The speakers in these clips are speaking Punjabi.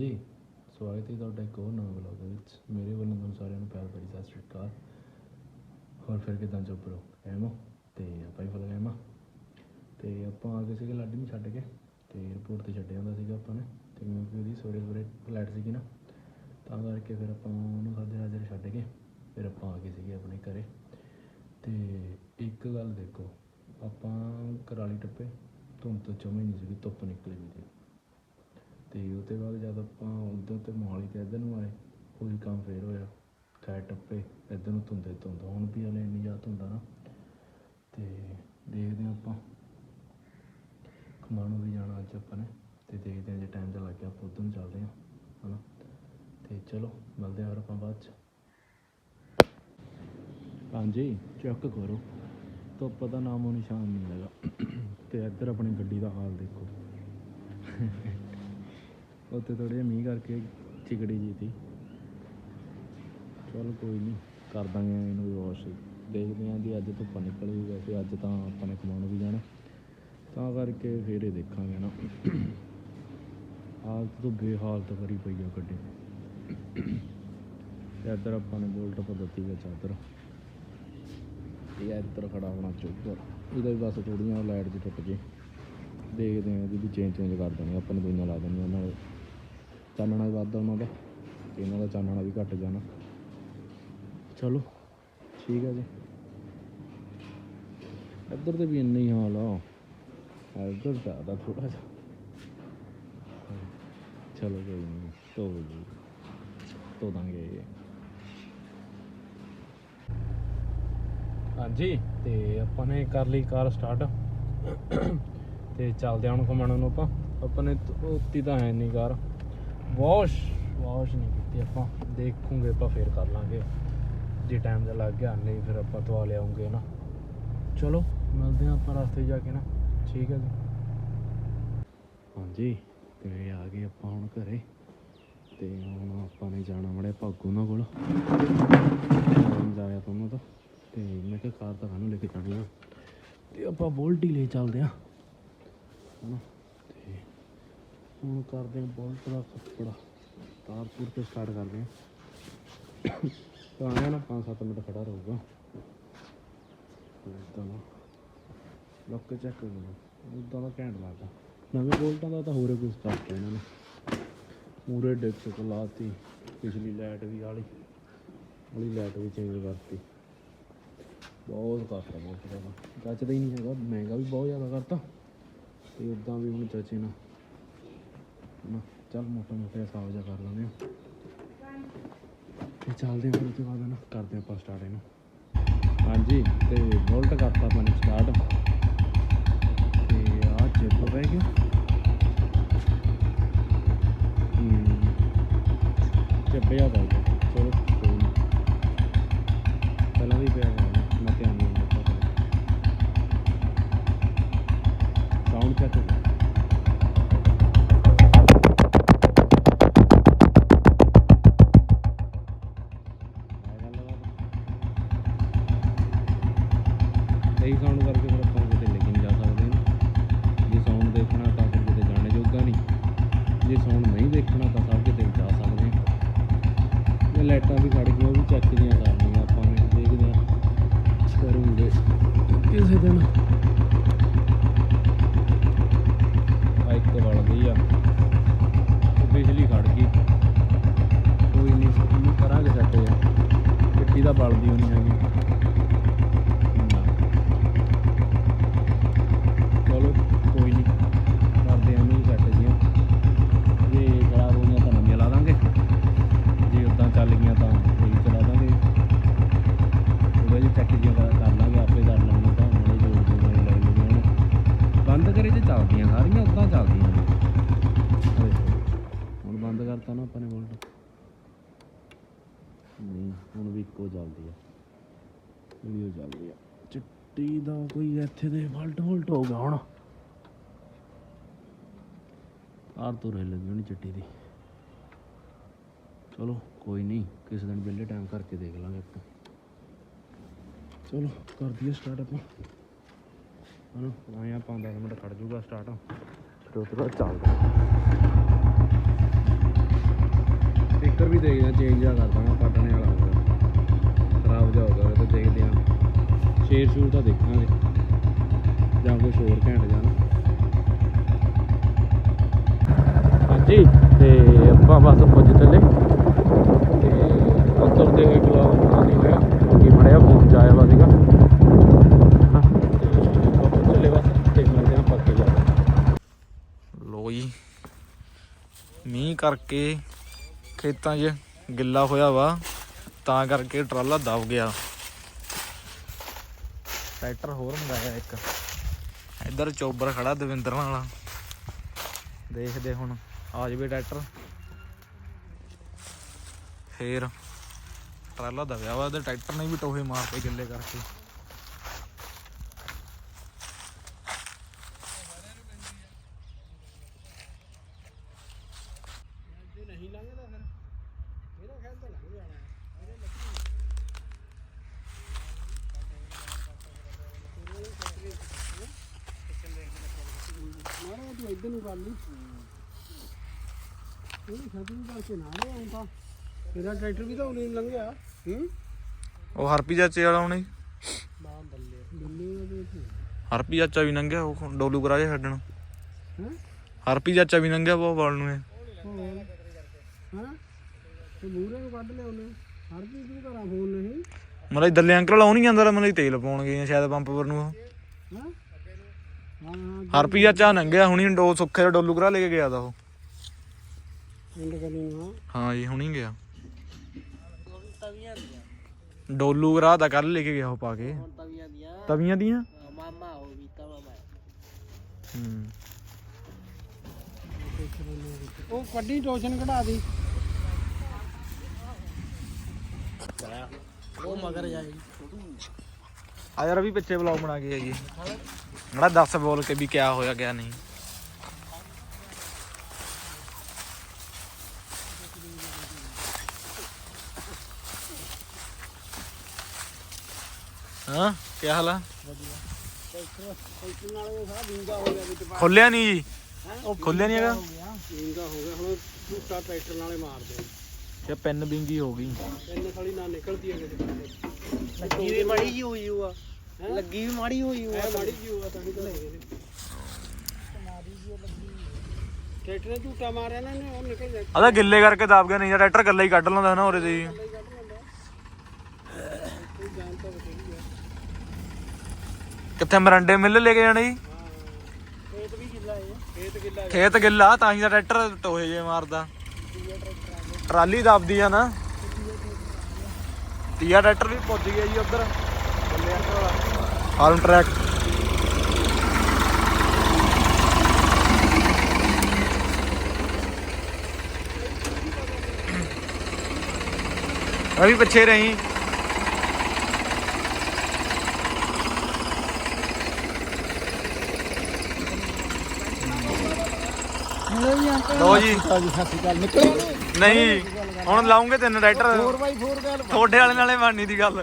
ਜੀ ਸਵਾਗਤ ਹੈ ਤੁਹਾਡਾ ਇੱਕ ਹੋਰ ਨਵੇਂ ਵਲੌਗ ਦੇ ਵਿੱਚ। ਮੇਰੇ ਵੱਲੋਂ ਤੁਹਾਨੂੰ ਸਾਰਿਆਂ ਨੂੰ ਪਿਆਰ ਭਰੀ ਸਤਿ ਸ਼੍ਰੀ ਅਕਾਲ। ਹੋਰ ਫਿਰ ਕਿਦਾਂ ਚੁੱਪ ਰਹੋ ਐਮੋ ਤੇ ਆਪਾਂ ਹੀ ਫਲ ਗਏ ਮਾ ਤੇ ਆਪਾਂ ਆ ਗਏ ਸੀਗੇ ਲਾਡੀ ਨੂੰ ਛੱਡ ਕੇ। ਤੇ 에어ਪੋਰਟ ਤੇ ਛੱਡਿਆ ਹੁੰਦਾ ਸੀਗਾ ਆਪਾਂ ਨੇ। ਤੇ ਕਿਉਂਕਿ ਉਹਦੀ ਸਵੇਰੇ ਸਵੇਰੇ ਫਲਾਈਟ ਸੀਗੀ ਨਾ। ਤਾਂ ਕਰਕੇ ਫਿਰ ਆਪਾਂ ਉਹਨੂੰ ਸਾਜਰੇ ਹਾਜ਼ਰ ਛੱਡ ਕੇ ਫਿਰ ਆਪਾਂ ਆ ਗਏ ਸੀਗੇ ਆਪਣੇ ਘਰੇ। ਤੇ ਇੱਕ ਗੱਲ ਦੇਖੋ, ਆਪਾਂ ਕਰਾਲੀ ਟੱਪੇ, ਧੁੰਦ ਤੋਂ ਜਮੇ ਨਹੀਂ ਸੀਗੀ, ਧੁੱਪ ਨਿਕਲੀ ਵੀ ਸੀ ਅਤੇ ਉਹ ਤੋਂ ਬਾਅਦ ਜਦ ਆਪਾਂ ਉੱਧਰ ਤੇ ਮੋਹਾਲੀ ਤੇ ਇੱਧਰ ਨੂੰ ਆਏ, ਉਹੀ ਕੰਮ ਫਿਰ ਹੋਇਆ। ਖੈਰ ਟੱਪੇ, ਇੱਧਰ ਨੂੰ ਧੁੰਦੇ ਧੁੰਦ, ਹੁਣ ਵੀ ਹਾਲੇ ਇੰਨੀ ਜ਼ਿਆਦਾ ਧੁੰਦਾ ਨਾ। ਅਤੇ ਦੇਖਦੇ ਹਾਂ ਆਪਾਂ। ਖਮਾਣੋਂ ਵੀ ਜਾਣਾ ਅੱਜ ਆਪਾਂ ਨੇ ਅਤੇ ਦੇਖਦੇ ਹਾਂ ਜੇ ਟਾਈਮ ਤੇ ਲੱਗ ਗਿਆ ਆਪਾਂ ਉੱਧਰ ਨੂੰ ਚੱਲਦੇ ਹਾਂ ਹੈ ਨਾ ਅਤੇ ਚਲੋ, ਮਿਲਦੇ ਹਾਂ ਫਿਰ ਆਪਾਂ ਬਾਅਦ ਚ। ਹਾਂਜੀ, ਚੈੱਕ ਕਰੋ। ਧੁੱਪ ਦਾ ਨਾਮੋ ਨਿਸ਼ਾਨ ਨਹੀਂ ਹੈਗਾ। ਤੇ ਇੱਧਰ ਆਪਣੀ ਗੱਡੀ ਦਾ ਹਾਲ ਦੇਖੋ। ਉੱਥੇ ਥੋੜ੍ਹੇ ਜਿਹਾ ਮੀਂਹ ਕਰਕੇ ਚਿਕੜੀ ਜੀ ਤੀ ਚਲ ਕੋਈ ਨਹੀਂ ਕਰ ਦਾਂਗੇ ਇਹਨੂੰ ਵੀ ਵਾਸ਼ ਦੇਖਦੇ ਹਾਂ ਜੀ, ਅੱਜ ਧੁੱਪ ਨਿਕਲ ਗਈ ਵੈਸੇ ਅੱਜ ਤਾਂ ਆਪਾਂ ਨੇ ਕਮਾਉਣ ਵੀ ਜਾਣਾ। ਤਾਂ ਕਰਕੇ ਫੇਰ ਇਹ ਦੇਖਾਂਗੇ ਨਾ। ਹਾਲਤ ਤੋਂ ਬੇਹਾਲਤ ਕਰੀ ਪਈ ਆ ਗੱਡੀ। ਤੇ ਇੱਧਰ ਆਪਾਂ ਨੇ ਬੋਲਟ ਪਾ ਦਿੱਤੀ ਵਿੱਚ ਚਾਦਰ। ਇਹ ਇੱਧਰ ਖੜਾ ਹੋਣਾ ਚੋਪਰ ਇਹਦਾ ਵੀ ਬਸ ਥੋੜੀਆਂ ਲਾਈਟ ਦੀ ਟੁੱਟ ਜੇ। ਦੇਖਦੇ ਹਾਂ ਇਹਦੀ ਵੀ ਚੇਂਜ ਚੇਂਜ ਕਰ ਦੇਣੀ ਆਪਾਂ ਨੇ ਦੂਈਆਂ ਲਾ ਦੇਣੀਆਂ, ਨਾਲ ਚਾਨਣਾ ਵੱਧਦਾ ਉਹਨਾਂ ਦਾ, ਤੇ ਇਹਨਾਂ ਦਾ ਚਾਨਣਾ ਵੀ ਘਟ ਜਾਣਾ। ਚਲੋ, ਠੀਕ ਹੈ ਜੀ। ਇੱਧਰ ਤੇ ਵੀ ਇੰਨਾ ਹੀ ਹਾਲ ਆ। ਇੱਧਰ ਜ਼ਿਆਦਾ ਥੋੜਾ ਜਿਹਾ। ਚਲੋ ਕੋਈ ਨਹੀਂ ਧੋ ਜੀ ਧੋ ਦਾਂਗੇ। ਹਾਂਜੀ, ਤੇ ਆਪਾਂ ਨੇ ਕਰ ਲਈ ਕਾਰ ਸਟਾਰਟ। ਤੇ ਚੱਲਦੇ ਹਾਂ ਹੁਣ ਘੁੰਮਣ ਨੂੰ ਆਪਾਂ। ਆਪਾਂ ਨੇ ਧੋਤੀ ਤਾਂ ਹੈ ਨਹੀਂ ਕਾਰ। ਵਾਸ਼ ਵਾਸ਼ ਨਹੀਂ ਕੀਤੀ ਆਪਾਂ। ਦੇਖੂਗੇ, ਆਪਾਂ ਫੇਰ ਕਰ ਲਾਂਗੇ। ਜੇ ਟਾਈਮ ਦਾ ਲੱਗ ਗਿਆ, ਨਹੀਂ ਫਿਰ ਆਪਾਂ ਧਵਾ ਲਿਆਉਂਗੇ ਨਾ। ਚਲੋ, ਮਿਲਦੇ ਹਾਂ ਆਪਾਂ ਰਸਤੇ ਜਾ ਕੇ ਨਾ। ਠੀਕ ਹੈ ਜੀ। ਹਾਂਜੀ, ਤੇ ਆ ਗਏ ਆਪਾਂ ਹੁਣ ਘਰੇ। ਤੇ ਹੁਣ ਆਪਾਂ ਨੇ ਜਾਣਾ ਮੜੇ ਭਾਗੂ ਉਹਨਾਂ ਕੋਲ। ਜਾਇਆ ਤੁਹਾਨੂੰ ਤਾਂ ਤੇ ਮੈਂ ਕਿਹਾ ਕਾਰ ਤਾਂ ਕਾਹਨੂੰ ਲੈ ਕੇ ਜਾਣੀ ਆ। ਤੇ ਆਪਾਂ ਬੋਲਟ ਹੀ ਲੈ ਚੱਲਦੇ ਆ ਹਨਾ? ਤੇ ਹੁਣ ਕਰਦੇ ਆ ਬੋਲਟ ਦਾ ਕੱਪੜਾ ਤਾਰਪੁਰ ਤੇ ਸਟਾਰਟ ਕਰਦੇ ਹਾਂ। ਤਾਂ ਆਇਆ ਨਾ 5-7 ਮਿੰਟ ਖੜਾ ਰਹੂਗਾ। ਤਾਂ ਲੋਕ ਚੈੱਕ ਕਰੋ ਉਦਾਂ ਦਾ ਘੈਂਟ ਲੱਗਦਾ। ਨਵੇਂ ਬੋਲਟਾਂ ਦਾ ਤਾਂ ਹੋਰੇ ਕੁਝ ਕਰਤਾ ਇਹਨਾਂ ਨੇ। ਮੂਰੇ ਡਿਸਕ ਲਾਤੀ। ਪਿਛਲੀ ਲਾਈਟ ਵੀ ਵਾਲੀ। ਵਾਲੀ ਲਾਈਟ ਵੀ ਚੇਂਜ ਕਰਤੀ। ਬਹੁਤ ਕਰਤਾ ਬਹੁਤ ਜ਼ਿਆਦਾ। ਜੱਚਦਾ ਹੀ ਨਹੀਂ ਹੈਗਾ। ਮਹਿੰਗਾ ਵੀ ਬਹੁਤ ਜ਼ਿਆਦਾ ਕਰਤਾ। ਤੇ ਉਦਾਂ ਵੀ ਹੁਣ ਚਾਚੇ ਨਾ ਨਾ ਚੱਲ ਮੋਟਾ ਮੋਟਾ ਹਿਸਾਬ ਜਿਹਾ ਕਰ ਲੈਂਦੇ ਹਾਂ। ਤੇ ਚੱਲਦੇ ਹਾਂ ਫਿਰ ਉਸ ਤੋਂ ਬਾਅਦ ਨਾ ਕਰਦੇ ਆਪਾਂ ਸਟਾਰਟ ਇਹਨੂੰ। ਹਾਂਜੀ, ਤੇ ਬੋਲਟ ਕਰਤਾ ਆਪਾਂ ਨੇ ਸਟਾਰਟ ਤੇ ਆ ਚਿੱਪ ਪੈ ਗਿਆ ਹੂੰ ਚੱਪਿਆ ਪੈ ਗਿਆ ਚਲੋ ਮਿੱਟੀ ਬਲਦੀ ਹੋਣੀ ਹੈਗੀ ਨਾ। ਚਲੋ ਕੋਈ ਨਹੀਂ ਕਰਦੇ ਆ ਇਹਨੂੰ ਸੈੱਟ ਜੀਆਂ ਜੇ ਖਰਾਬ ਹੋ ਗਈਆਂ ਤਾਂ ਨਵੀਆਂ ਲਾ ਦਾਂਗੇ ਜੇ ਉਦਾਂ ਚੱਲ ਗਈਆਂ ਤਾਂ ਉਹੀ ਚਲਾ ਦਾਂਗੇ ਉਹਦੇ ਜੀ ਚੈੱਕ ਜੀਆਂ ਕਰ ਕਰ ਲਾਂਗੇ ਆਪੇ ਕਰ ਲਾਂਗੇ ਤਾਂ ਹੁਣੇ ਜੋੜ ਜੋੜ ਕੇ ਲੈ ਲਈਆਂ ਹੁਣ ਬੰਦ ਕਰੇ ਤੇ ਚੱਲਦੀਆਂ ਸਾਰੀਆਂ ਉਦਾਂ ਚੱਲਦੀਆਂ ਨੇ ਆਹ ਦੇਖੋ, ਹੁਣ ਬੰਦ ਕਰਤਾ ਨਾ ਆਪਾਂ ਨੇ ਵੋਲਟ ਨਹੀਂ ਹੁਣ ਵੀ ਇੱਕੋ ਚੱਲਦੀ ਆ ਵੀਡੀਓ ਚੱਲਦੀ ਆ ਚਿੱਟੀ ਦਾ ਕੋਈ ਇੱਥੇ ਦੇ ਫਲਟ ਫੁਲਟ ਹੋ ਗਿਆ ਹੁਣ। ਆਰ ਤੋਂ ਰਹਿ ਲੱਗੀ ਹੋਣੀ ਚਿੱਟੀ ਦੀ। ਚਲੋ, ਕੋਈ ਨਹੀਂ, ਕਿਸੇ ਦਿਨ ਵਿਹਲੇ ਟਾਈਮ ਕਰਕੇ ਦੇਖ ਲਾਂਗੇ ਆਪਾਂ। ਚਲੋ, ਕਰ ਦਈਏ ਸਟਾਰਟ ਆਪਾਂ। ਹਨਾ ਆਇਆ ਆਪਾਂ 10 ਮਿੰਟ ਖੜ ਜੂਗਾ ਸਟਾਰਟ ਫਿਰ ਉਹ ਤੋਂ ਬਾਅਦ ਚੱਲਦਾ ਸਪੀਕਰ ਵੀ ਦੇਖਦੇ ਆ ਚੇਂਜ ਆ ਕਰਦਾ ਦਾਂਗਾ ਪਟਣੇ ਵਾਲਾ ਹੋਊਗਾ ਖਰਾਬ ਜਾ ਗਿਆ ਤੇ ਦੇਖਦੇ ਆ ਸ਼ੇਰ ਸ਼ੂਰ ਤਾਂ ਦੇਖਾਂਗੇ। ਜਾਂ ਕੁਝ ਹੋਰ ਘੈਂਟ ਜਾਣਾ ਹਾਂਜੀ ਤੇ ਆਪਾਂ ਬਸ ਪੁੱਜ ਚੱਲੇ। ਤੇ ਉੱਤਰ ਦੇ ਬਲੌਗ ਬਣਾ ਨਹੀਂ ਹੋਇਆ। ਕਿ ਮੜਿਆ ਫੋਨ ਚ ਆਇਆ ਵਾ ਸੀਗਾ। ਮੀਂਹ ਕਰਕੇ ਖੇਤਾਂ 'ਚ ਗਿੱਲਾ ਹੋਇਆ ਵਾ ਤਾਂ ਕਰਕੇ ਟਰਾਲਾ ਦਬ ਗਿਆ। ਟਰੈਕਟਰ ਹੋਰ ਮੰਗਾਇਆ ਇੱਕ। ਇੱਧਰ ਚੋਬਰ ਖੜਾ ਦਵਿੰਦਰ ਵਾਲਾ ਦੇਖਦੇ ਹੁਣ, ਆ ਜਵੇ ਟਰੈਕਟਰ। ਫੇਰ ਟਰਾਲਾ ਦਬਿਆ ਵਾ ਤੇ ਟਰੈਕਟਰ ਨੇ ਵੀ ਟੋਹੇ ਮਾਰਤੇ ਗਿੱਲੇ ਕਰਕੇ ਮਾਰਾ ਤੂੰ ਇੱਧਰ ਨੂੰ ਕਰ ਲਈ ਇਹ ਛੱਤ ਨੂੰ ਕਰਕੇ ਨਾ ਰਿਹਾ ਹੁਣ ਤਾਂ। ਤੇਰਾ ਟਰੈਕਟਰ ਵੀ ਤਾਂ ਉਰੇ ਨੂੰ ਲੰਘਿਆ। ਹੂੰ? ਉਹ ਹਰਪੀ ਚਾਚੇ ਵਾਲਾ ਹੁਣੇ। ਬਾਹ ਬੱਲੇ। ਬੱਲੇ ਉਹਦੇ ਤੇ ਹਰਪੀ ਚਾਚਾ ਵੀ ਲੰਘਿਆ ਉਹ ਡੋਲੂ ਕਰਾ ਕੇ ਛੱਡਣ। ਹੈਂ? ਹਰਪੀ ਚਾਚਾ ਵੀ ਲੰਘਿਆ ਬਹੁਤ ਵਾਲ ਨੂੰ ਇਹ। ਹਾਂ? ਤੇ ਮੂਰੇ ਨੂੰ ਕੱਢ ਲਿਆ ਉਹਨੇ। ਹਰ ਚੀਜ਼ ਤੂੰ ਘਰਾਂ ਫੋਨ ਨਹੀਂ? ਮਤਲਬ ਇਧਰਲੇ ਅੰਕਲ ਨਹੀਂ ਜਾਂਦਾ ਮਤਲਬ ਤੇਲ ਪਾਉਣ ਗਏ ਆ ਸ਼ਾਇਦ ਪੰਪ ਪਰ ਨੂੰ ਉਹ। ਹਾਂ? ਹਾਂ ਹਾਂ ਹਰਪੀ ਚਾਚਾ ਲੰਘਿਆ ਹੁਣੀ ਡੋ ਸੁੱਖੇ ਦਾ ਡੋਲੂ ਕਰਾ ਲੈ ਕੇ ਗਿਆ ਦਾ ਉਹ। ਪਿੰਡ ਗਲੀ ਨੂੰ ਹਾਂ ਹਾਂ ਜੀ ਹੁਣੀ ਗਿਆ ਡੋਲੂ ਕਰਾ ਦਾ ਕੱਲ ਲੈ ਕੇ ਗਿਆ ਉਹ ਪਾ ਕੇ ਤਵੀਆਂ ਦੀਆਂ ਤਵੀਆਂ ਦੀਆਂ ਮਾਮਾ ਹੋ ਵੀ ਤਵਾ ਮੈਂ ਹੂੰ ਉਹ ਕੱਢੀ ਟੋਸ਼ਨ ਕਢਾ ਦੀ ਉਹ ਮਗਰ ਜਾਈ ਆ ਯਾਰ ਵੀ ਪਿੱਛੇ ਵਲੌਗ ਬਣਾ ਕੇ ਆਈਏ ਮੜਾ ਦੱਸ ਬੋਲ ਕੇ ਵੀ ਕਿਆ ਹੋਇਆ ਕਿਆ ਨਹੀਂ ਹਾਂ ਕੀ ਹਾਲ ਆ ਟੋਸ਼ਨ ਨਾਲੇ ਸਾਰਾ ਵਿੰਗਾ ਹੋ ਗਿਆ ਵਿੱਚ ਖੋਲਿਆ ਨਹੀਂ ਜੀ ਖੋਲਿਆ ਨਹੀਂ ਹੈਗਾ ਵਿੰਗਾ ਹੋ ਗਿਆ ਹੁਣ ਝੂਟਾ ਟਰੈਕਟਰ ਨਾਲੇ ਮਾਰਦੇ ਕਿ ਪੈਨ ਬਿੰਗੀ ਹੋ ਗਈ ਇੰਨੇ ਸਾਲੀ ਨਾ ਨਿਕਲਦੀ ਹੈ ਕਿਸੇ ਪਾਸੇ ਲੱਗੀ ਵੀ ਮਾੜੀ ਜੀ ਹੋਈ ਹੋਆ ਲੱਗੀ ਵੀ ਮਾੜੀ ਹੋਈ ਹੋਆ ਇਹ ਮਾੜੀ ਜੀ ਹੋਆ ਤਾਂ ਹੀ ਤਾਂ ਲੈ ਗਏ ਨੇ ਟਰੈਕਟਰ ਨੇ ਝੂਟਾ ਮਾਰਿਆ ਨਾ ਇਹਨੇ ਉਹ ਨਿਕਲ ਜਾ ਆਦਾ ਗਿੱਲੇ ਕਰਕੇ ਦਾਬ ਗਿਆ ਨਹੀਂ ਯਾਰ ਟਰੈਕਟਰ ਗੱਲੇ ਹੀ ਕੱਢ ਲੈਂਦਾ ਨਾ ਉਰੇ ਤੇ ਜੀ ਕੋਈ ਜਾਨ ਤਾਂ ਬਥੇਰੀ ਹੈ ਕਿੱਥੇ ਮਰੰਡੇ ਮਿੱਲ ਲੈ ਕੇ ਜਾਣੇ ਜੀ? ਖੇਤ ਵੀ ਗਿੱਲਾ ਹੈ ਖੇਤ ਗਿੱਲਾ ਖੇਤ ਗਿੱਲਾ ਤਾਂ ਹੀ ਤਾਂ ਟਰੈਕਟਰ ਟੋਹੇ ਜੇ ਮਾਰਦਾ। ਟਰਾਲੀ ਦਬਦੀ ਆ ਨਾ। ਤੀਆ ਟਰੈਕਟਰ ਵੀ ਪੁੱਜ ਗਿਆ ਜੀ ਉਧਰ। ਬੱਲੇ ਅੰਕਲ ਵਾਲਾ ਫਾਰਮ ਟਰੈਕ। ਅਭੀ ਪਿੱਛੇ ਰਹੀ। ਲੋ ਜੀ। ਸਤਿ ਸ਼੍ਰੀ ਅਕਾਲ ਨਿਕਲ। ਨਹੀਂ ਹੁਣ ਲਾਉਂਗੇ ਤਿੰਨ ਟਰੈਕਟਰ। 4x4 ਗੱਲ ਤੁਹਾਡੇ ਵਾਲੇ ਨਾਲੇ ਬਣਨੀ ਦੀ ਗੱਲ।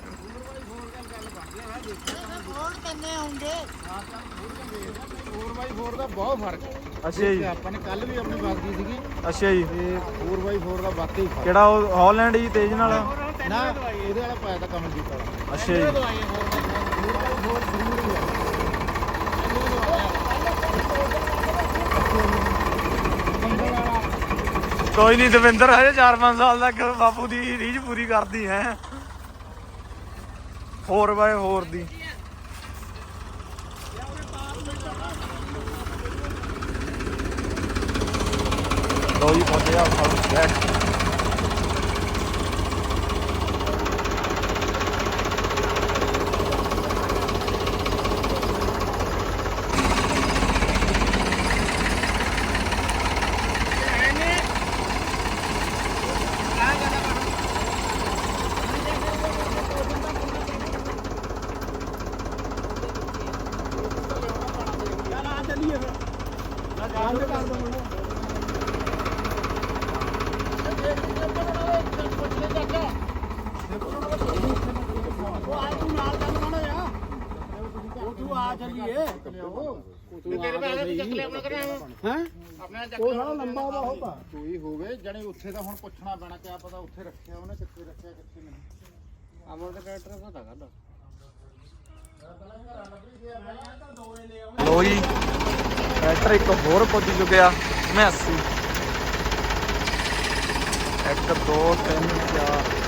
4x4 ਦਾ ਬਹੁਤ ਫ਼ਰਕ ਹੈ। ਅੱਛਾ ਜੀ। ਆਪਾਂ ਨੇ ਕੱਲ ਵੀ ਆਪਣੀ ਬਾਤ ਕੀ ਸੀਗੀ। ਅੱਛਾ ਜੀ। ਤੇ 4x4 ਦਾ ਵਾਕਈ ਫ਼ਰਕ ਕਿਹੜਾ ਉਹ ਹਾਲੈਂਡ ਜੀ ਤੇਜ ਨਾਲ? ਨਾ ਇਹਦੇ ਵਾਲਾ ਪਾਇਆ ਤਾਂ ਕਮਲ ਕੀਤਾ ਵਾਲਾ। ਅੱਛਾ ਜੀ। 4x4 ਜ਼ਰੂਰੀ ਹੈ। ਕੋਈ ਨਹੀਂ ਦਵਿੰਦਰ, ਹਜੇ 4-5 ਸਾਲ ਤੱਕ ਬਾਪੂ ਦੀ ਰੀਝ ਪੂਰੀ ਕਰਦੀ ਹੈ। 4x4 ਦੀ। ਲੋ ਜੀ ਪਹੁੰਚੇ ਆ ਫਾਰਮ ਉਹ ਸਾਲਾ ਲੰਬਾ ਦਾ ਹੋਤਾ ਕੋਈ ਹੋਵੇ ਜਣੇ ਉੱਥੇ ਤਾਂ ਹੁਣ ਪੁੱਛਣਾ ਪੈਣਾ ਕਿਆ ਪਤਾ ਉੱਥੇ ਰੱਖਿਆ ਉਹਨੇ ਕਿੱਥੇ ਰੱਖਿਆ ਕਿੱਥੇ ਨਹੀਂ। ਅਮਰ ਦਾ ਟਰੈਕਟਰ ਪਤਾ ਕਰਦਾ। ਲੋ ਜੀ ਟਰੈਕਟਰ ਇੱਕ ਹੋਰ ਪੁੱਜ ਚੁੱਕਿਆ 79 1 2 3 4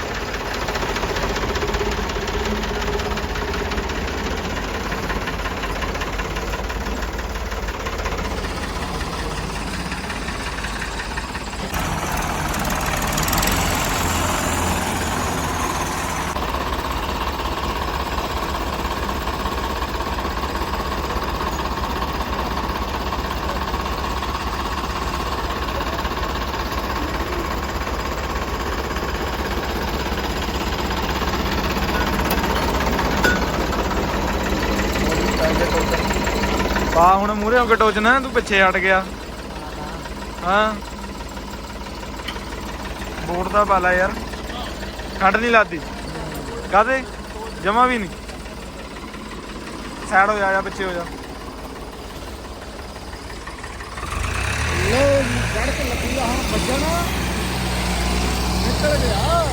ਹੁਣ ਮੂਰੇ ਹੋ ਕੇ ਟੋਚਣਾ ਤੂੰ ਪਿੱਛੇ ਹਟ ਗਿਆ। ਹਾਂ। ਬੋਰਡ ਦਾ ਪਾਲਾ ਯਾਰ। ਖੜ ਨਹੀਂ ਲਾਦੀ। ਕਾਦੇ ਜਮਾ ਵੀ ਨਹੀਂ। ਸਾਈਡ ਹੋ ਜਾ ਜਾ, ਪਿੱਛੇ ਹੋ ਜਾ। ਲੋ ਜੀ ਸੜਕ ਲੱਗੀ ਹੁਣ ਵੱਜਣ। ਨਿਕਲ ਗਿਆ।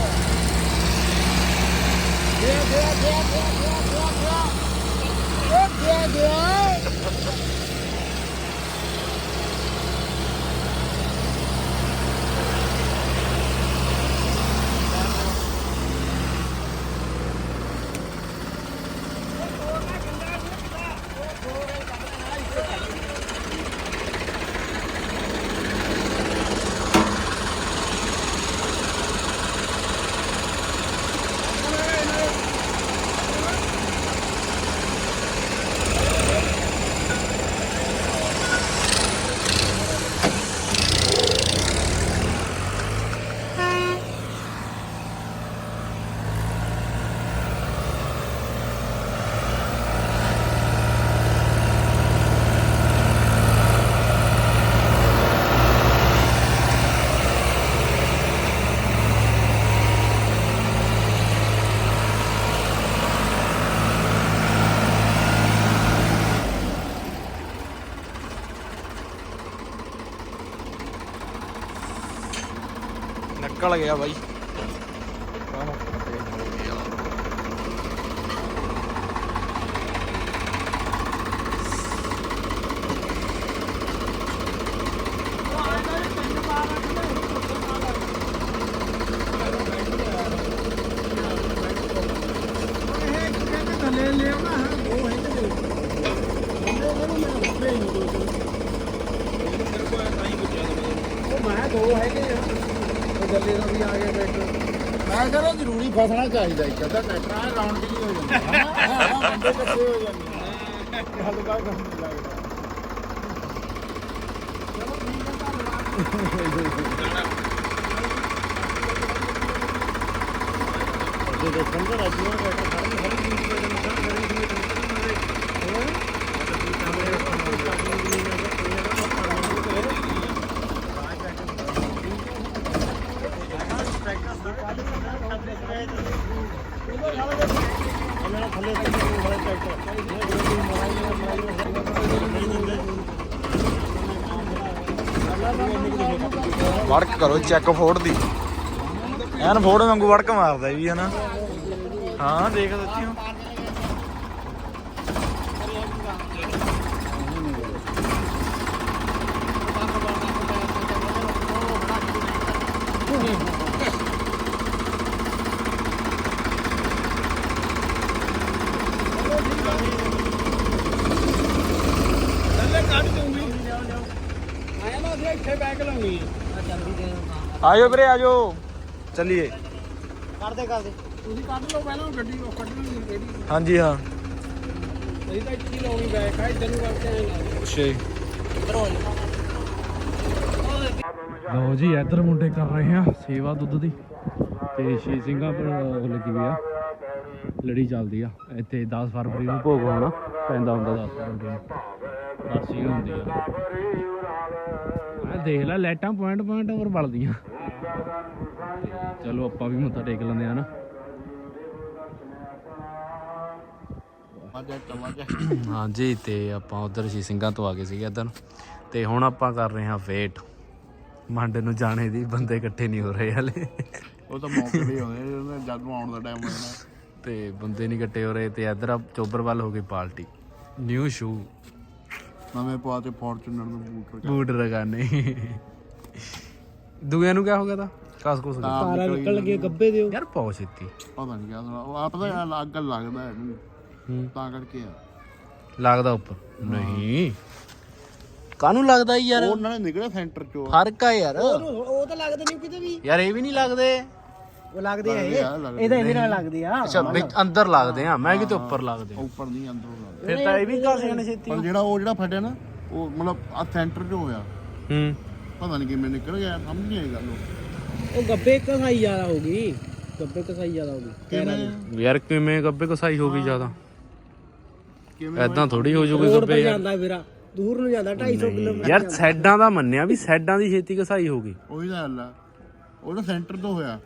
ਗਿਆ ਗਿਆ ਗਿਆ ਗਿਆ ਗਿਆ ਗਿਆ ਗਿਆ ਗਿਆ। ਨਿਕਲ ਗਿਆ ਬਾਈ ਥੱਲੇ ਲੈ ਆਉਣਾ ਹਾਂ ਉਹ ਹੈ ਤੇ ਉਹ ਮੈਂ ਦੋ ਹੈਗੇ ਆ ਉਹ ਗੱਲੇ ਦਾ ਵੀ ਆ ਗਿਆ ਟਰੈਕਟਰ। ਮੈਂ ਕਹਿੰਦਾ ਜ਼ਰੂਰੀ ਫਸਣਾ ਚਾਹੀਦਾ ਇੱਕ ਅੱਧਾ ਟਰੈਕਟਰ ਆ ਰਾਉਂਡ ਜੀ ਹੋ ਜਾਂਦਾ ਹਾਂ। ਬੰਦੇ ਇਕੱਠੇ ਹੋ ਜਾਂਦੇ ਆ। ਹਲਕਾ ਕੰਮ ਨਹੀਂ ਲੱਗਦਾ। ਜੇ ਦੇਖਣ ਦਾ ਰਾਜੂ ਦਾ ਟਰੈਕਟਰ ਖੜੀ ਹਰੀ ਜੀ ਦੇ ਨਿਸ਼ਾਨ ਕਰੀ ਸੀ ਵੜਕ ਕਰੋ ਚੈੱਕ ਫੋੜ ਦੀ। ਐਨ ਫੋੜ ਵਾਂਗੂ ਵੜਕ ਮਾਰਦਾ ਵੀ ਹਨਾ? ਹਾਂ, ਦੇਖ ਦਿੱਤੀ ਹੋ ਆਇਆ ਨਾ ਅਸੀਂ ਇੱਥੇ ਬੈਕ ਲਾਉਣੀ ਆਜੋ ਵੀਰੇ ਆਜੋ। ਚੱਲੀਏ। ਕਰਦੇ ਕਰਦੇ। ਤੁਸੀਂ ਕੱਢ ਲਓ ਪਹਿਲਾਂ ਗੱਡੀ ਉਹ ਕੱਢਣੀ ਕਿਹੜੀ ਹਾਂਜੀ ਹਾਂ। ਅਸੀਂ ਤਾਂ ਇੱਥੇ ਹੀ ਲਾਉਣੀ ਬੈਕ ਆ ਇੱਧਰ ਨੂੰ ਕਰਕੇ ਆਏ ਅੱਛਾ ਲਓ ਜੀ ਇੱਧਰ ਮੁੰਡੇ ਕਰ ਰਹੇ ਆ ਸੇਵਾ ਦੁੱਧ ਦੀ। ਤੇ ਸ਼ੀ ਸਿੰਘਾਂ ਪਰ ਉਹ ਲੱਗੀ ਹੋਈ ਆ। ਲੜੀ ਚੱਲਦੀ ਆ। ਇੱਥੇ 10 ਫਰਵਰੀ ਨੂੰ ਭੋਗ ਹੋਣਾ। ਪੈਂਦਾ ਹੁੰਦਾ 10 ਫਰਵਰੀ ਨੂੰ। ਰਾਸੀ ਹੁੰਦੀ ਆ। ਦੇਖ ਲੈ ਲਾਈਟਾਂ ਪੁਆਇੰਟ ਪੁਆਇੰਟ over ਬਲਦੀਆਂ। ਤੇ ਚਲੋ ਆਪਾਂ ਵੀ ਮੱਥਾ ਟੇਕ ਲੈਂਦੇ ਆ ਨਾ। ਹਾਂਜੀ ਤੇ ਆਪਾਂ ਉਧਰ ਸੀ ਸਿੰਘਾਂ ਤੋਂ ਆ ਗਏ ਸੀਗੇ ਇੱਧਰ। ਤੇ ਹੁਣ ਆਪਾਂ ਕਰ ਰਹੇ ਹਾਂ ਵੇਟ ਮੰਡ ਨੂੰ ਜਾਣੇ ਦੀ ਬੰਦੇ ਇਕੱਠੇ ਨਹੀਂ ਹੋ ਰਹੇ ਹਲੇ। ਉਹ ਤਾਂ ਮੌਕੇ ਆਉਂਦੇ ਉਹਨਾਂ ਜਦ ਨੂੰ ਆਉਣ ਦਾ ਟਾਈਮ ਹੋ ਜਾਣਾ ਤੇ ਬੰਦੇ ਨਹੀਂ ਇਕੱਠੇ ਹੋ ਰਹੇ ਤੇ ਇੱਧਰ ਚੋਬਰ ਵੱਲ ਹੋ ਗਈ ਪਾਰਟੀ। ਨਿਊ ਸ਼ੂ ਨਵੇਂ ਪਵਾ ਤੇ ਫੋਰਚੂਨਰ ਨੂੰ ਬੂਟ ਬੂਟ ਰਗਾਨੇ। ਦੂਜਿਆਂ ਨੂੰ ਕਿਆ ਹੋ ਗਿਆ ਤਾਂ? ਕਾਸ ਕੋਸ ਤਾਰ ਨਿਕਲ ਗਈ ਗੱਬੇ ਦਿਓ। ਯਾਰ ਪਾਉ ਛੇਤੀ ਪਤਾ ਨਹੀਂ ਕਿਆ ਉਹ ਆ ਪਤਾ ਯਾਰ ਅੱਗ ਲੱਗਦਾ ਇਹਨੂੰ ਹੂੰ। ਤਾਂ ਕਰਕੇ ਆ। ਲੱਗਦਾ ਉੱਪਰ। ਨਹੀਂ। ਕਾਨੂੰ ਲੱਗਦਾ ਯਾਰ? ਉਹ ਉਹਨਾਂ ਨੇ ਨਿਕਲਿਆ ਸੈਂਟਰ ਚੋਂ। ਫ਼ਰਕ ਆ ਯਾਰ। ਉਹ ਤਾਂ ਲੱਗਦੇ ਨਹੀਂ ਕਿਤੇ ਵੀ। ਯਾਰ ਇਹ ਵੀ ਨਹੀਂ ਲੱਗਦੇ। ਉਹ ਲੱਗਦੇ ਆ ਲੱਗਦੇ ਆ, ਲੱਗਦੇ ਇਹਦਾ ਇਹਦੇ ਨਾਲ ਲੱਗਦੇ ਆ। ਅੱਛਾ ਵਿੱਚ ਅੰਦਰ ਲੱਗਦੇ ਆ। ਮੈਂ ਕਿਤੇ ਉੱਪਰ ਲੱਗਦੇ ਆ। ਉੱਪਰ ਨਹੀਂ ਅੰਦਰੋਂ ਲੱਗਦਾ। ਫਿਰ ਤਾਂ ਇਹ ਵੀ ਘਸ ਜਾਣੇ ਛੇਤੀ ਪਰ ਜਿਹੜਾ ਉਹ ਜਿਹੜਾ ਫਟਿਆ ਨਾ ਉਹ ਮਤਲਬ ਆ ਸੈਂਟਰ 'ਚ ਹੋਇਆ। ਹੂੰ। ਪਤਾ ਨਹੀਂ ਕਿਵੇਂ ਨਿਕਲ ਗਿਆ ਸਮਝ ਨਹੀਂ ਆਈ ਗੱਲ ਉਹ। ਉਹ ਗੱਬੇ ਕਸਾਈ ਜ਼ਿਆਦਾ ਹੋ ਗਈ। ਗੱਬੇ ਕਸਾਈ ਜ਼ਿਆਦਾ ਹੋ ਗਈ। ਕਿਵੇਂ? ਯਾਰ ਕਿਵੇਂ ਗੱਬੇ ਕਸਾਈ ਹੋ ਗਈ ਜ਼ਿਆਦਾ? ਕਿਵੇਂ ਐਦਾਂ ਥੋੜੀ ਹੋ ਜੂਗੀ ਰੋਡ ਗੱਬੇ ਪਰ ਯਾਰ। ਜਾਂਦਾ ਵੀਰਾ ਦੂਰ ਨੂੰ ਜਾਂਦਾ 250 ਕਿਲੋਮੀਟਰ ਯਾਰ ਸਾਈਡਾਂ ਦਾ ਮੰਨਿਆ ਵੀ ਸਾਈਡਾਂ ਦੀ ਛੇਤੀ ਕਸਾਈ ਹੋ ਗਈ। ਉਹੀ ਤਾਂ ਗੱਲ ਆ। ਉਹਦਾ ਸੈਂਟਰ ਤੋਂ ਹੋਇਆ।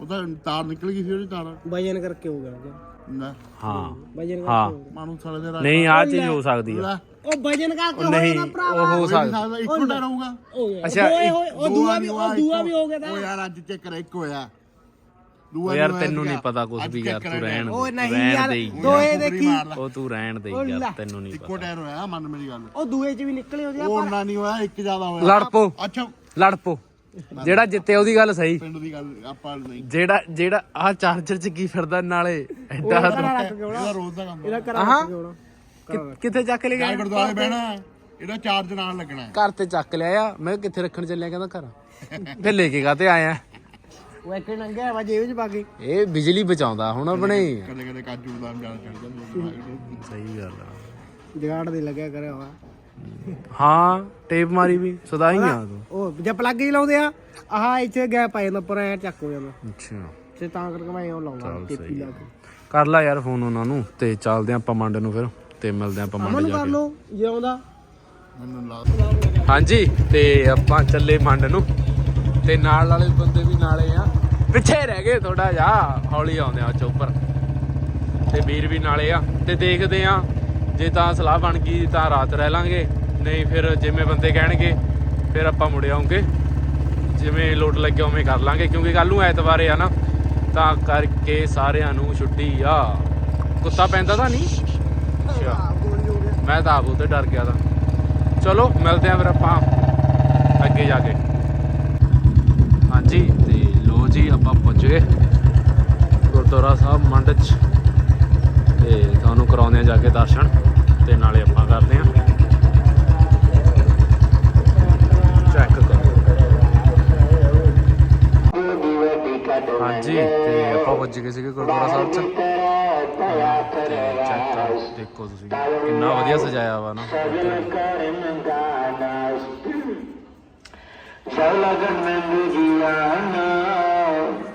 ਉਹ ਤਾਂ ਤਾਰ ਨਿਕਲ ਗਈ ਸੀ ਉਹਦੀ ਤਾਰ। ਵਜਨ ਕਰਕੇ ਹੋ ਗਿਆ ਨਾ। ਹਾਂ ਵਜਨ ਹਾਂ। ਮਾਨੂੰ ਸਾਲੇ ਦੇ ਰਾਜ ਨਹੀਂ ਆ ਚੀਜ਼ ਹੋ ਸਕਦੀ ਆ। ਲੈ। ਉਹ ਵਜਨ ਕਰਕੇ ਉਹ ਨਹੀਂ ਉਹ ਹੋ ਸਕਦਾ। ਸਾਲਾ ਇੱਕੋ ਟਾਇਰ ਹੋਊਗਾ। ਹੋ ਗਿਆ। ਅੱਛਾ, ਦੋਏ ਹੋਏ ਉਹ ਦੂਆ ਵੀ ਨੀ ਉਹ ਹੋਇਆ, ਦੂਆ ਇੱਕੋ। ਵੀ ਹੋ ਗਿਆ ਤਾਂ। ਉਹ ਯਾਰ ਅੱਜ ਚੈੱਕ ਕਰ ਇੱਕ ਹੋਇਆ। ਉਹ ਦੂਆ ਯਾਰ ਨੀ ਹੋਇਆ ਤੈਨੂੰ ਨਹੀਂ ਸੀਗਾ। ਪਤਾ ਕੁਝ ਅੱਜ ਵੀ check ਯਾਰ ਤੂੰ ਕਰਿਆ ਰਹਿਣ ਉਹ ਦੇ ਨਹੀਂ ਰਹਿਣ ਯਾਰ ਦੇ। ਹੀ। ਦੋਏ ਫੁਕਰੀ ਦੇਖੀ। ਮਾਰ ਲੈ। ਉਹ ਤੂੰ ਰਹਿਣ ਦੇ ਹੀ ਯਾਰ ਤੈਨੂੰ ਨਹੀਂ ਇੱਕੋ ਪਤਾ। ਟਾਇਰ ਹੋਇਆ ਮੰਨ ਮੇਰੀ ਗੱਲ। ਉਹ ਦੂਏ ਚ ਵੀ ਨਿਕਲੇ ਉਹਦੇ ਉਹ ਉਹਨਾਂ ਨਹੀਂ ਹੋਇਆ ਇੱਕ ਜ਼ਿਆਦਾ ਹੋਇਆ। ਲੜ ਪੋ ਅੱਛਾ। ਲੜ ਪੋ ਜਿਹੜਾ ਜਿੱਤੇ ਉਹਦੀ ਗੱਲ ਸਹੀ। ਪਿੰਡ ਦੀ ਗੱਲ ਆਪਾਂ ਨਹੀਂ। ਜਿਹੜਾ ਜਿਹੜਾ ਆ ਚਾਰਜਰ ਚ ਕੀ ਫਿਰਦਾ ਨਾਲੇ ਐਡਾ ਇਹਦਾ ਰੋਜ਼ ਦਾ ਕੰਮ ਇਹਦਾ ਕਰਾ ਕੇ ਕਿੱਥੇ ਚੱਕ ਲੈ ਗਿਆ ਗੁਰਦੁਆਰੇ ਬਹਿਣਾ ਇਹਦਾ ਚਾਰਜ ਨਾਲ ਲੱਗਣਾ ਹੈ। ਘਰ ਤੇ ਚੱਕ ਲਿਆ ਆ। ਮੈਂ ਕਿਹਾ ਕਿੱਥੇ ਰੱਖਣ ਚੱਲਿਆ ਕਹਿੰਦਾ ਘਰ। ਫਿਰ ਲੈ ਕੇ ਕਾਤੇ ਆਇਆ? ਉਹ ਇੱਕ ਨੰਗਿਆ ਵਾ ਜੇਬ ਚ ਪਾ ਕੇ। ਇਹ ਬਿਜਲੀ ਬਚਾਉਂਦਾ ਹੁਣ ਆਪਣੇ। ਕਦੇ ਕਦੇ ਕਾਜੂ ਬਦਾਮ ਜਾਣਾ ਚੜ ਜਾਂਦੇ ਸਹੀ ਗੱਲ ਆ। ਜਗਾੜ ਦੇ ਲੱਗਿਆ ਕਰਿਆ ਹੋਇਆ। ਹਾਂ ਟੇਪ ਮਾਰੀ ਵੀ ਸਦਾ ਹੀ ਆ। ਤੂੰ ਉਹ ਜੇ ਪਲੱਗ ਹੀ ਲਾਉਂਦੇ ਆ ਆਹ ਇੱਥੇ ਗੈਪ ਆ ਜਾਂਦਾ ਪਰ ਐ ਚੱਕ ਹੋ ਜਾਂਦਾ। ਅੱਛਾ। ਤੇ ਤਾਂ ਕਰਕੇ ਮੈਂ ਉਹ ਲਾਉਂਦਾ ਟੇਪੀ ਲਾ ਕੇ। ਕਰ ਲੈ ਯਾਰ ਫੋਨ ਉਹਨਾਂ ਨੂੰ ਤੇ ਚੱਲਦੇ ਆਪਾਂ ਮੰਡ ਨੂੰ ਫਿਰ ਤੇ ਮਿਲਦੇ ਆਪਾਂ ਮੰਡ ਜਾ ਕੇ। ਜੇ ਆਉਂਦਾ। ਮੈਨੂੰ ਲਾ ਹਾਂਜੀ ਤੇ ਆਪਾਂ ਚੱਲੇ ਮੰਡ ਨੂੰ ਤੇ ਨਾਲ ਵਾਲੇ ਬੰਦੇ ਵੀ ਨਾਲੇ ਆ। ਪਿੱਛੇ ਰਹਿ ਗਏ ਥੋੜਾ ਜਿਹਾ ਹੌਲੀ ਆਉਂਦੇ ਆ ਚੋਪਰ ਤੇ ਵੀਰ ਵੀ ਨਾਲੇ ਆ ਤੇ ਦੇਖਦੇ ਆ ਜੇ ਤਾਂ ਸਲਾਹ ਬਣ ਗਈ ਤਾਂ ਰਾਤ ਰਹਿ ਲਾਂਗੇ। ਨਹੀਂ ਫਿਰ ਜਿਵੇਂ ਬੰਦੇ ਕਹਿਣਗੇ ਫਿਰ ਆਪਾਂ ਮੁੜ ਆਉਂਗੇ। ਜਿਵੇਂ ਲੋਟ ਲੱਗਿਆ ਉਵੇਂ ਕਰ ਲਾਂਗੇ ਕਿਉਂਕਿ ਕੱਲ ਨੂੰ ਐਤਵਾਰ ਆ ਨਾ ਤਾਂ ਕਰਕੇ ਸਾਰਿਆਂ ਨੂੰ ਛੁੱਟੀ ਆ। ਕੁੱਤਾ ਪੈਂਦਾ ਤਾਂ ਨਹੀਂ? ਅੱਛਾ। ਮੈਂ ਤਾਂ ਆਪ ਉਹਦੇ ਡਰ ਗਿਆ ਤਾਂ। ਚਲੋ ਮਿਲਦੇ ਆ ਫਿਰ ਆਪਾਂ ਅੱਗੇ ਜਾ ਕੇ। ਹਾਂਜੀ ਤੇ ਲੋ ਜੀ ਆਪਾਂ ਪਹੁੰਚ ਗਏ। ਗੁਰਦੁਆਰਾ ਸਾਹਿਬ ਮੰਡ ਚ। ਤੇ ਕਰਾਉਂਦੇ ਆ ਜਾ ਕੇ ਦਰਸ਼ਨ ਤੇ ਨਾਲੇ ਆਪਾਂ ਕਰਦੇ ਆ। ਚੈੱਕ ਕਰੋ। ਹਾਂਜੀ, ਤੇ ਆਪਾਂ ਪੁੱਜ ਗਏ ਸੀਗੇ ਗੁਰਦੁਆਰਾ ਸਾਹਿਬ ਚ। ਤੇ ਚੈੱਕ ਕਰੋ, ਦੇਖੋ ਤੁਸੀਂ ਕਿੰਨਾ ਵਧੀਆ ਸਜਾਇਆ ਵਾ ਨਾ।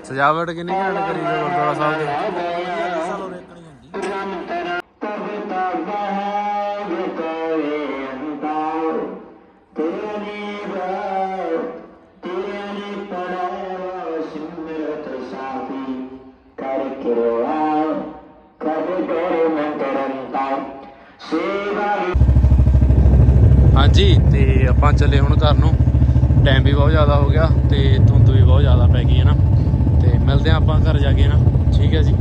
ਸਜਾਵਟ ਕਿੰਨੀ ਘੈਂਟ ਕਰੀ ਗੁਰਦੁਆਰਾ ਸਾਹਿਬ ਦੇ। ਹਾਂਜੀ, ਤੇ ਆਪਾਂ ਚੱਲੇ ਹੁਣ ਘਰ ਨੂੰ। ਟਾਈਮ ਵੀ ਬਹੁਤ ਜ਼ਿਆਦਾ ਹੋ ਗਿਆ ਤੇ ਧੁੰਦ ਵੀ ਬਹੁਤ ਜ਼ਿਆਦਾ ਪੈ ਗਈ ਹੈ ਨਾ। ਤੇ ਮਿਲਦੇ ਹਾਂ ਆਪਾਂ ਘਰ ਜਾ ਕੇ ਨਾ। ਠੀਕ ਹੈ ਜੀ।